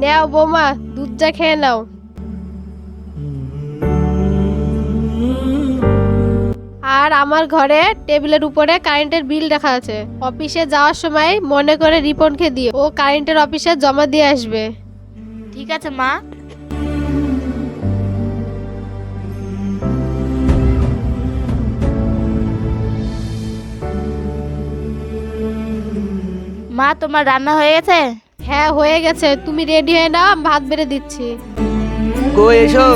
নেও বৌমা দুধ চা খেয়ে নাও। আর আমার ঘরে টেবিলের উপরে কারেন্টের বিল রাখা আছে। অফিসে যাওয়ার সময় মনে করে রিপনকে দিয়ে ও কারেন্টের অফিসে জমা দিয়ে আসবে। ঠিক আছে, মা। মা, তোমার রান্না হয়ে গেছে? হ্যাঁ হয়ে গেছে। তুমি রেডি হয়ে নাও আমি ভাত বেড়ে দিচ্ছি। কই এসো?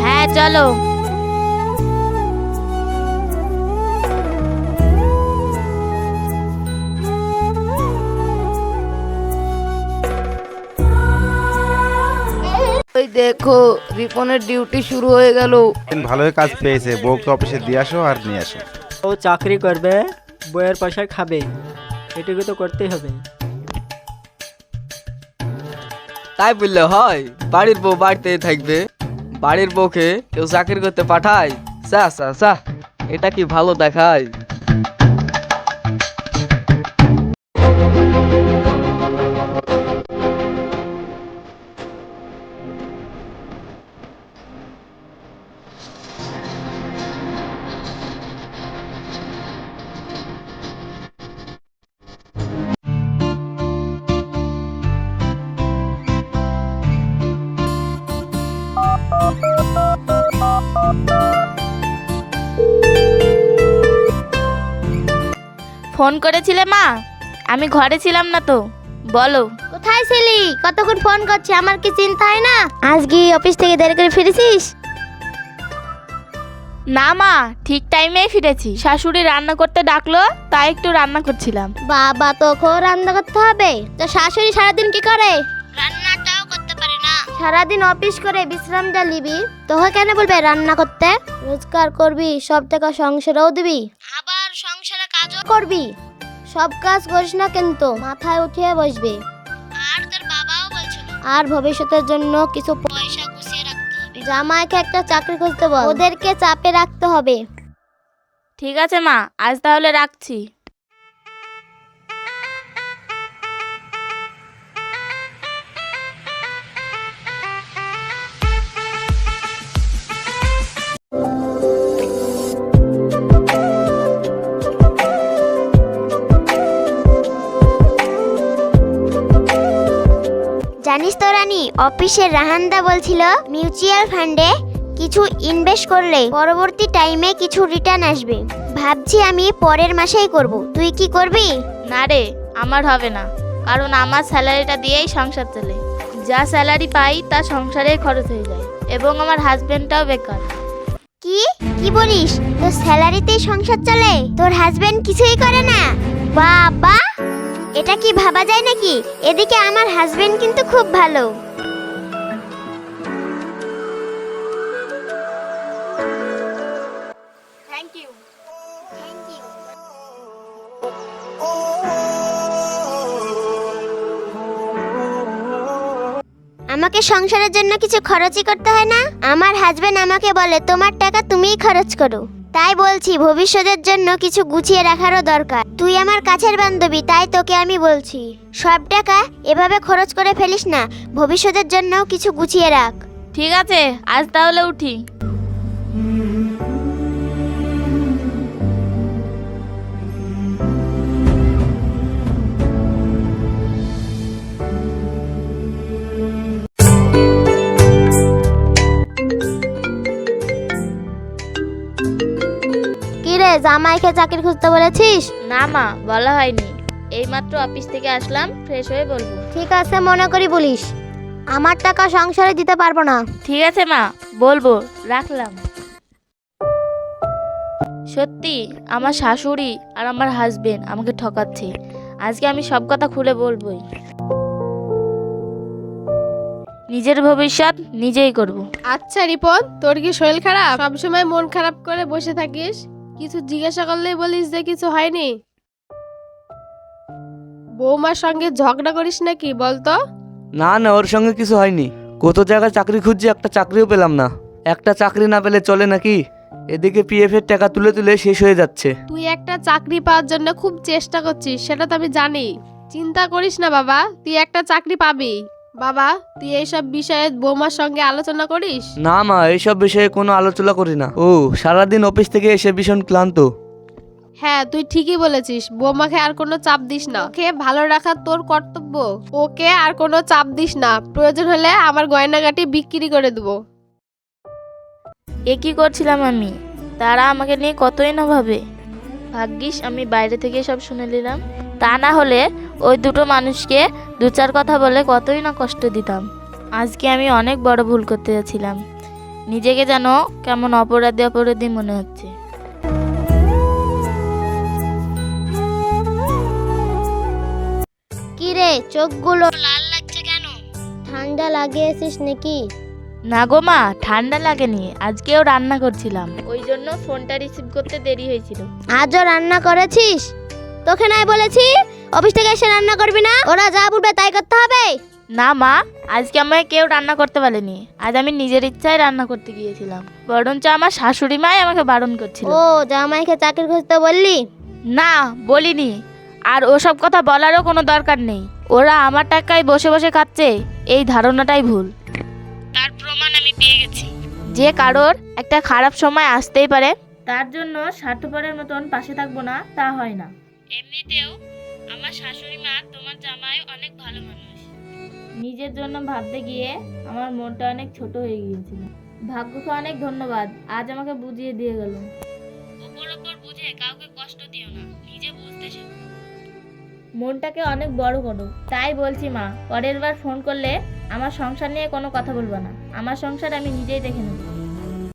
হ্যাঁ চলো। দেখো রিপনের ডিউটি শুরু হয়ে গেল। ভালোই কাজ পেয়েছে বউকে অফিসে দিয়ে আসো আর নিয়ে আসো। ও চাকরি করবে বইয়ের পয়সায় খাবে এটুকু তো করতেই হবে। তাই বললে হয় বাড়ির বউ বাড়িতেই থাকবে। বাড়ির বউকে কেউ চাকরি করতে পাঠায়? চা চা চা এটা কি ভালো দেখায়? ফোন করেছিলে মা? আমি ঘরে ছিলাম না তো বলো। কোথায় ছিলি? কতক্ষণ ফোন করছি? আমার কি চিন্তা হয় না আজকে অফিস থেকে দেরি করে ফিরেছিস? না মা ঠিক টাইমেই ফিরেছি। শাশুড়ি রান্না করতে ডাকলো তাই একটু রান্না করছিলাম। বাবা তোকেও রান্না করতে হবে? তো শাশুড়ি সারাদিন কি করে? রান্নাটাও করতে পারে না। সারাদিন অফিস করে বিশ্রাম নিবি। তোকে কেন বলবে রান্না করতে? রোজগার করবি সব টাকা সংসারেও দিবি। কাজও করবি? সব কাজ করিস না কিন্তু মাথায় উঠিয়ে বসবে। আর তোর বাবাও বলছিল আর ভবিষ্যতের জন্য কিছু পয়সা গুছিয়ে রাখতে হবে। জামাইকে একটা চাকরি খুঁজতে বল। ওদেরকে চাপে রাখতে হবে। ঠিক আছে মা আজ তাহলে রাখছি। জানিস তো রানী অফিসের রাহানদা বলছিল মিউচুয়াল ফান্ডে কিছু ইনভেস্ট করলে পরবর্তী টাইমে কিছু রিটার্ন আসবে। ভাবছি আমি পরের মাসেই করব। তুই কি করবি? না রে আমার হবে না। কারণ আমার স্যালারিটা দিয়েই সংসার চলে। যা স্যালারি পাই তা সংসারে খরচ হয়ে যায়। এবং আমার হাজবেন্ডটাও বেকার। কি? কি বলিস? তোর স্যালারিতেই সংসার চলে? তোর হাজবেন্ড কিছুই করে না? বাবা! এটা কি ভাবা যায় নাকি? এদিকে আমার হাজবেন্ড কিন্তু খুব ভালো। থ্যাংক ইউ আমাকে সংসারের জন্য কিছু খরচই করতে হয় না? আমার হাজবেন্ড আমাকে বলে তোমার টাকা তুমিই খরচ করো। তাই বলছি, ভবিষ্যতের জন্য কিছু গুছিয়ে রাখারও দরকার। তুই আমার কাছের বান্ধবী, তাই তোকে আমি বলছি। সব টাকা এভাবে খরচ করে ফেলিস না, ভবিষ্যতের জন্য কিছু গুছিয়ে রাখ। ঠিক আছে, আজ তাহলে উঠি। জামাইকে চাকরি খুঁজতে বলেছিস? না মা বলা হয়নি। এইমাত্র অফিস থেকে আসলাম ফ্রেশ হয়ে বলব। ঠিক আছে মনে করি বলিস। আমার টাকা সংসারে দিতে পারব না। ঠিক আছে মা বলব রাখলাম। সত্যি আমার শাশুড়ি আর আমার হাজবেন্ড আমাকে ঠকাচ্ছে। আজকে আমি সব কথা খুলে বলবোই। নিজের ভবিষ্যৎ নিজেই করব। আচ্ছা রিপন তোর কি শরীর খারাপ? সবসময় মন খারাপ করে বসে থাকিস। কিছু জিজ্ঞাসা করলেই বলিস যে কিছু হয়নি। বৌমার সঙ্গে ঝগড়া করিস নাকি বলতো? না না ওর সঙ্গে কিছু হয়নি। কত জায়গায় চাকরি খুঁজছি একটা চাকরিও পেলাম না। একটা চাকরি না পেলে চলে নাকি? এদিকে পিএফ এর টাকা তুলে তুলে শেষ হয়ে যাচ্ছে। তুই একটা চাকরি পাওয়ার জন্য খুব চেষ্টা করছিস সেটা তো আমি জানি। চিন্তা করিস না বাবা তুই একটা চাকরি পাবি। বাবা তুই এইসব বিষয়ে বৌমার সঙ্গে আলোচনা করিস? না মা এইসব বিষয়ে কোনো আলোচনা করি না। ও সারাদিন অফিস থেকে এসে ভীষণ ক্লান্ত। হ্যাঁ তুই ঠিকই বলেছিস বৌমাকে আর কোনো চাপ দিস না। ওকে ভালো রাখা তোর কর্তব্য। ওকে আর কোনো চাপ দিস না। প্রয়োজন হলে আমার গয়নাগাটি বিক্রি করে দেবো। এ কি করছিলাম আমি? তারা আমাকে নিয়ে কতই না ভাবে। ভাগ্যিস আমি বাইরে থেকে সব শুনে নিলাম। তা না হলে ওই দুটো মানুষকে দু চার কথা বলে কতই না কষ্ট দিতাম। আজকে আমি অনেক বড় ভুল করতে যাচ্ছিলাম। নিজেকে যেন কেমন অপরাধী অপরাধী মনে হচ্ছে। কি রে চোখগুলো লাল লাগছে কেন? ঠান্ডা লাগিয়েছিস নাকি? না গো মা ঠান্ডা লাগেনি আজকেও রান্না করছিলাম। ওই জন্য ফোনটা রিসিভ করতে দেরি হয়েছিল। আজও রান্না করেছিস? তোকে নাই বলেছি? অফিস থেকে এসে রান্না করবি না? ওরা যা বলবে তাই করতে হবে? না মা আজকে আমায় কেউ রান্না করতে পারেনি আজ আমি নিজের ইচ্ছায় রান্না করতে গিয়েছিলাম। বরঞ্চ আমার শাশুড়ি মাই আমাকে বারণ করছিল। ও জামাইকে চাকরি খুঁজতে বললি? না বলিনি। আর ওসব কথা বলারও কোনো দরকার নেই। ওরা আমার টাকায় বসে বসে খাচ্ছে এই ধারণাটাই ভুল। প্রমাণ আমি পেয়ে গেছি। যে কারোর একটা খারাপ সময় আসতেই পারে। তার জন্য স্বার্থপরের মতন পাশে থাকব না তা হয় না। এমনিতেও আমার শাশুড়ি মা তোমার জামাই অনেক ভালো মানুষ। নিজের জন্য ভাবতে গিয়ে আমার মনটা অনেক ছোট হয়ে গিয়েছিল। ভাগ্যকে অনেক ধন্যবাদ আজ আমাকে বুঝিয়ে দিয়ে গেল। ওপর ওপর বুঝে কাউকে কষ্ট দিও না নিজে বুঝতে শেখো। মনটাকে অনেক বড় করো তাই বলছি মা পরের বার ফোন করলে আমার সংসার নিয়ে কোনো কথা বলব না। আমার সংসার আমি নিজেই দেখে নেব।